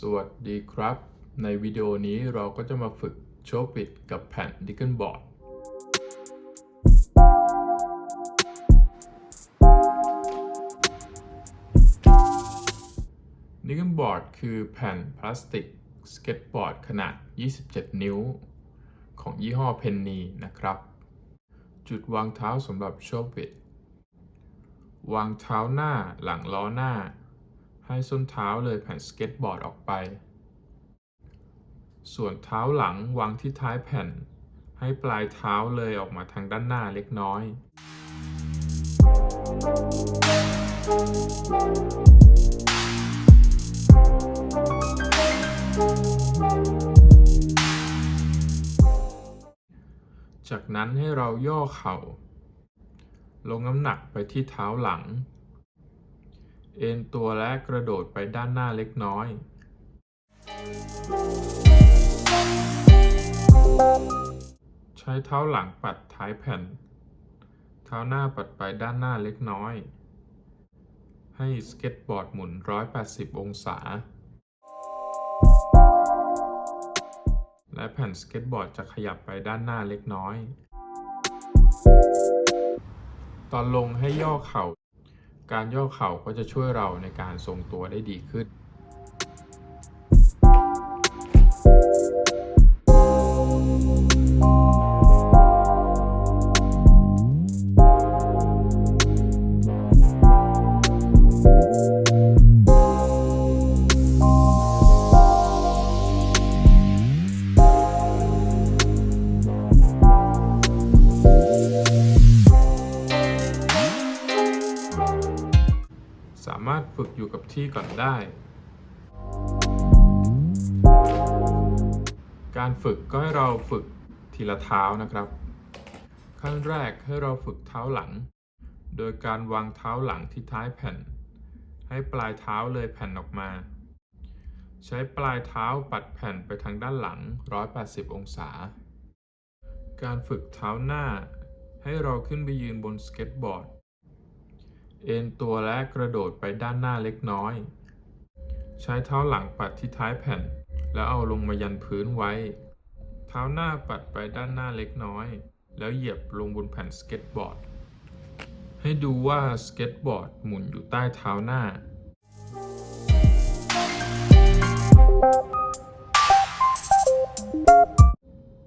สวัสดีครับ ในวิดีโอนี้เราก็จะมาฝึกโชว์ปิดกับแผ่นดิกเกิลบอร์ด นิกเกิลบอร์ดคือแผ่นพลาสติกสเก็ตบอร์ดขนาด 27 นิ้ว ของยี่ห้อเพนนีนะครับ จุดวางเท้าสำหรับโชว์ปิดวางเท้าหน้าหลังล้อหน้า ให้ส้นเท้าเลยแผ่นสเก็ตบอร์ดออกไป ส่วนเท้าหลังวางที่ท้ายแผ่น ให้ปลายเท้าเลยออกมาทางด้านหน้าเล็กน้อย จากนั้นให้เราย่อเข่า ลงน้ำหนักไปที่เท้าหลัง เอ็นตัวและกระโดดไปด้านหน้าเล็กน้อย ใช้เท้าหลังปัดท้ายแผ่น เท้าหน้าปัดไปด้านหน้าเล็กน้อย ให้สเก็ตบอร์ดหมุน 180 องศา และแผ่นสเก็ตบอร์ดจะขยับไปด้านหน้าเล็กน้อย ตอนลงให้ย่อเข่า การย่อเข่าก็จะช่วยเราในการทรงตัวได้ดีขึ้น ฝึกอยู่กับที่ก่อนได้ การฝึกก็ให้เราฝึกทีละเท้านะครับ ขั้นแรกให้เราฝึกเท้าหลัง โดยการวางเท้าหลังที่ท้ายแผ่น ให้ปลายเท้าเลยแผ่นออกมา ใช้ปลายเท้าปัดแผ่นไปทางด้านหลัง 180 องศา การฝึกเท้าหน้าให้เราขึ้นไปยืนบนสเก็ตบอร์ด เอ็นตัวและกระโดดไปด้านหน้าเล็กน้อย ใช้เท้าหลังปัดที่ท้ายแผ่น แล้วเอาลงมายันพื้นไว้ เท้าหน้าปัดไปด้านหน้าเล็กน้อย แล้วเหยียบลงบนแผ่นสเก็ตบอร์ด ให้ดูว่าสเก็ตบอร์ดหมุนอยู่ใต้เท้าหน้า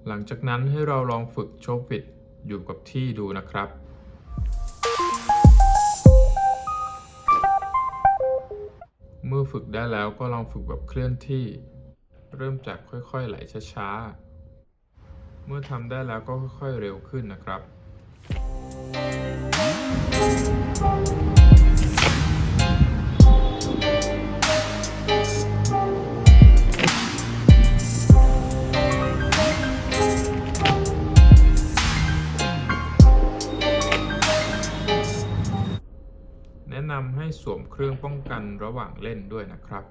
หลังจากนั้นให้เราลองฝึกโชว์ปิดอยู่กับที่ดูนะครับ ฝึกได้แล้วก็ลองฝึกแบบเคลื่อนที่ เริ่มจากค่อยๆไหลช้าๆ เมื่อทำได้แล้วก็ค่อยๆเร็วขึ้นนะครับแสวมเครื่องป้องกันระหว่างเล่นด้วยนะครับ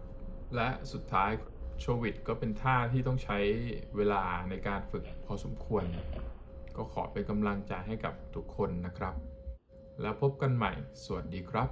และสุดท้ายโชวิดก็เป็นท่าที่ต้องใช้เวลาในการฝึกพอสมควร ก็ขอเป็นกำลังใจให้กับทุกคนนะครับ แล้วพบกันใหม่ สวัสดีครับ